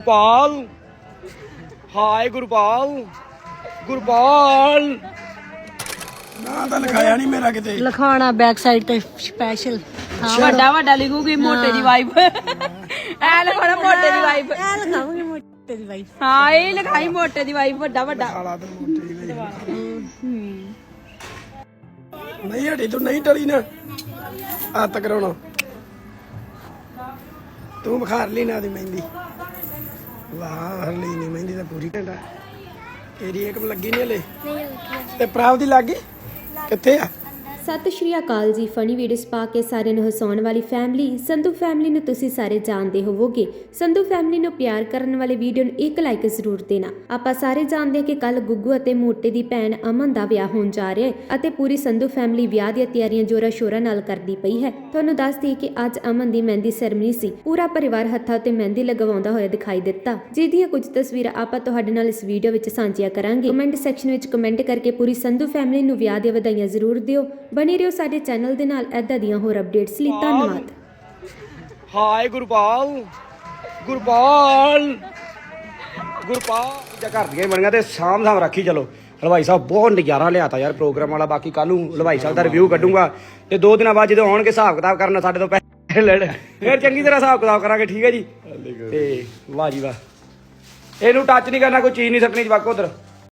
ਗੁਰਪਾਲ। ਹਾਏ ਗੁਰਪਾਲ ਗੁਰਪਾਲ। ਨਾ ਤਾਂ ਲਿਖਾਇਆ ਨਹੀਂ ਮੇਰਾ ਕਿਤੇ। ਲਖਾਣਾ ਬੈਕ ਸਾਈਡ ਤੇ ਸਪੈਸ਼ਲ ਵੱਡਾ ਵੱਡਾ ਲਿਖੂਗੀ ਮੋਟੇ ਦੀ ਵਾਈਫ ਐ ਲਿਖਣਾ ਮੋਟੇ ਦੀ ਵਾਈਫ ਐ ਲਖਾਉਂਗੀ ਮੋਟੇ ਦੀ ਵਾਈਫ ਹਾਂ ਇਹ ਲਿਖਾਈ ਮੋਟੇ ਦੀ ਵਾਈਫ ਵੱਡਾ ਵੱਡਾ। ਤਾਂ ਮੋਟੀ ਨਹੀਂ ਹਟੀ ਤੂੰ ਨਹੀਂ ਟਲੀ ਨਾ। ਹੱਥ ਕਰਾਉਣਾ ਤੂੰ ਬਖਾਰ ਲਈ ਨਾ ਦੀ ਮਹਿੰਦੀ। ਵਾਹ ਹਰ ਲਈ ਨਹੀਂ ਮਹਿੰਦੀ ਤਾਂ ਪੂਰੀ ਘੰਟਾ ਤੇਰੀ ਇੱਕ ਲੱਗੀ ਨਹੀਂ ਹਲੇ ਤੇ ਪ੍ਰਾਪ ਦੀ ਲੱਗ ਗਈ? ਕਿੱਥੇ ਆ? ਸਤਿ ਸ਼੍ਰੀ ਅਕਾਲ ਜੀ। ਫਨੀ ਵੀਡੀਓਜ਼ ਪਾ ਕੇ ਸਾਰਿਆਂ ਨੂੰ ਹਸਾਉਣ ਵਾਲੀ ਫੈਮਿਲੀ ਸੰਧੂ ਫੈਮਿਲੀ ਨੂੰ ਤੁਸੀਂ ਸਾਰੇ ਜਾਣਦੇ ਹੋਵੋਗੇ। ਸੰਧੂ ਫੈਮਿਲੀ ਨੂੰ ਪਿਆਰ ਕਰਨ ਵਾਲੇ ਵੀਡੀਓ ਨੂੰ ਇੱਕ ਲਾਈਕ ਜ਼ਰੂਰ ਦੇਣਾ। ਆਪਾਂ ਸਾਰੇ ਜਾਣਦੇ ਹਾਂ ਕਿ ਕੱਲ ਗੁੱਗੂ ਅਤੇ ਮੋਟੇ ਦੀ ਭੈਣ ਅਮਨ ਦਾ ਵਿਆਹ ਹੋਣ ਜਾ ਰਿਹਾ ਹੈ ਅਤੇ ਪੂਰੀ ਸੰਧੂ ਫੈਮਿਲੀ ਵਿਆਹ ਦੀਆਂ ਤਿਆਰੀਆਂ ਜੋਰਾ ਸ਼ੋਰਾ ਨਾਲ ਕਰਦੀ ਪਈ ਹੈ। ਤੁਹਾਨੂੰ ਦੱਸ ਦਈਏ ਕਿ ਅੱਜ ਅਮਨ ਦੀ ਮਹਿੰਦੀ ਸੈਰਮਨੀ ਸੀ। ਪੂਰਾ ਪਰਿਵਾਰ ਹੱਥਾਂ ਉੱਤੇ ਮਹਿੰਦੀ ਲਗਵਾਉਂਦਾ ਹੋਇਆ ਦਿਖਾਈ ਦਿੱਤਾ। ਜਿਹਦੀਆਂ ਕੁਝ ਤਸਵੀਰਾਂ ਆਪਾਂ ਤੁਹਾਡੇ ਨਾਲ ਇਸ ਵੀਡੀਓ ਵਿੱਚ ਸਾਂਝੀਆਂ ਕਰਾਂਗੇ। ਕਮੈਂਟ ਸੈਕਸ਼ਨ ਵਿੱਚ ਕਮੈਂਟ ਕਰਕੇ ਪੂਰੀ ਸੰਧੂ ਫੈਮਿਲੀ ਨੂੰ ਵਿਆਹ ਦੀਆਂ ਵਧਾਈਆਂ ਜ਼ਰੂਰ ਦਿਓ। ਬਣੇ ਰਹੋ ਸਾਡੇ ਚੈਨਲ ਦੇ ਨਾਲ ਏਦਾਂ ਦੀਆਂ ਹੋਰ ਅਪਡੇਟਸ ਲਈ ਧੰਨਵਾਦ। ਹਾਏ ਗੁਰਪਾਲ। ਗੁਰਪਾਲ। ਗੁਰਪਾਲ। ਜੇ ਘਰ ਦੀਆਂ ਬਣੀਆਂ ਤੇ ਸਾਂਭ ਸਾਂਭ ਰੱਖੀ ਚਲੋ। ਹਲਵਾਈ ਸਾਹਿਬ ਬਹੁਤ ਨਜ਼ਾਰਾ ਲਿਆਤਾ ਯਾਰ ਪ੍ਰੋਗਰਾਮ ਵਾਲਾ ਬਾਕੀ ਕੱਲ ਨੂੰ ਹਲਵਾਈ ਸਾਹਿਬ ਦਾ ਰਿਵਿਊ ਕੱਢੂੰਗਾ। ਤੇ ਦੋ ਦਿਨਾਂ ਬਾਅਦ ਜਦੋਂ ਆਉਣਗੇ ਹਿਸਾਬ ਕਿਤਾਬ ਕਰਨਾ ਸਾਡੇ ਤੋਂ ਪੈਸੇ ਲੈਣ। ਫਿਰ ਚੰਗੀ ਤਰ੍ਹਾਂ ਹਿਸਾਬ ਕਿਤਾਬ ਕਰਾਂਗੇ ਠੀਕ ਹੈ ਜੀ? ਤੇ ਵਾਹ ਜੀ ਵਾਹ। ਇਹਨੂੰ ਟੱਚ ਨਹੀਂ ਕਰਨਾ ਕੋਈ ਚੀਜ਼ ਨਹੀਂ ਸਕਣੀ ਜਵਾਕੋ ਉਧਰ।